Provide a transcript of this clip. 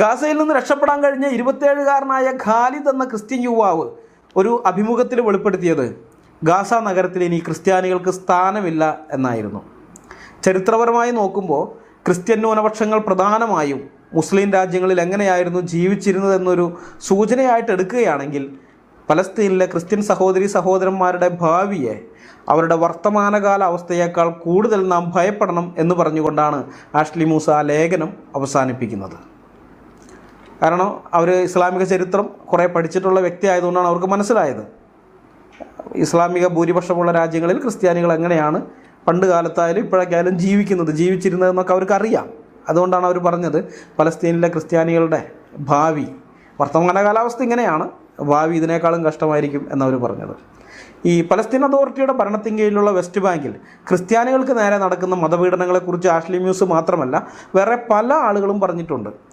ഗാസയിൽ നിന്ന് രക്ഷപ്പെടാൻ കഴിഞ്ഞ ഇരുപത്തേഴുകാരനായ ഖാലിദ് എന്ന ക്രിസ്ത്യൻ യുവാവ് ഒരു അഭിമുഖത്തിൽ വെളിപ്പെടുത്തിയത് ഗാസ നഗരത്തിൽ ഇനി ക്രിസ്ത്യാനികൾക്ക് സ്ഥാനമില്ല എന്നായിരുന്നു. ചരിത്രപരമായി നോക്കുമ്പോൾ ക്രിസ്ത്യൻ ന്യൂനപക്ഷങ്ങൾ പ്രധാനമായും മുസ്ലിം രാജ്യങ്ങളിൽ എങ്ങനെയായിരുന്നു ജീവിച്ചിരുന്നത് എന്നൊരു സൂചനയായിട്ട് എടുക്കുകയാണെങ്കിൽ പലസ്തീനിലെ ക്രിസ്ത്യൻ സഹോദരി സഹോദരന്മാരുടെ ഭാവിയെ അവരുടെ വർത്തമാനകാല അവസ്ഥയേക്കാൾ കൂടുതൽ നാം ഭയപ്പെടണം എന്ന് പറഞ്ഞുകൊണ്ടാണ് ആഷ്ലി മൂസ ലേഖനം അവസാനിപ്പിക്കുന്നത്. കാരണം അവർ ഇസ്ലാമിക ചരിത്രം കുറേ പഠിച്ചിട്ടുള്ള വ്യക്തി ആയതുകൊണ്ടാണ് അവർക്ക് മനസ്സിലായത്. ഇസ്ലാമിക ഭൂരിപക്ഷമുള്ള രാജ്യങ്ങളിൽ ക്രിസ്ത്യാനികൾ എങ്ങനെയാണ് പണ്ട് കാലത്തായാലും ഇപ്പോഴൊക്കെയായാലും ജീവിക്കുന്നത് ജീവിച്ചിരുന്നതെന്നൊക്കെ അവർക്ക് അറിയാം. അതുകൊണ്ടാണ് അവർ പറഞ്ഞത് പലസ്തീനിലെ ക്രിസ്ത്യാനികളുടെ ഭാവി വർത്തമാന കാലാവസ്ഥ ഇങ്ങനെയാണ് ഭാവി ഇതിനേക്കാളും കഷ്ടമായിരിക്കും എന്നവർ പറഞ്ഞത്. ഈ പലസ്തീൻ അതോറിറ്റിയുടെ ഭരണത്തിൻ കീഴിലുള്ള വെസ്റ്റ് ബാങ്കിൽ ക്രിസ്ത്യാനികൾക്ക് നേരെ നടക്കുന്ന മതപീഡനങ്ങളെക്കുറിച്ച് ആഷ്ലി ന്യൂസ് മാത്രമല്ല വേറെ പല ആളുകളും പറഞ്ഞിട്ടുണ്ട്.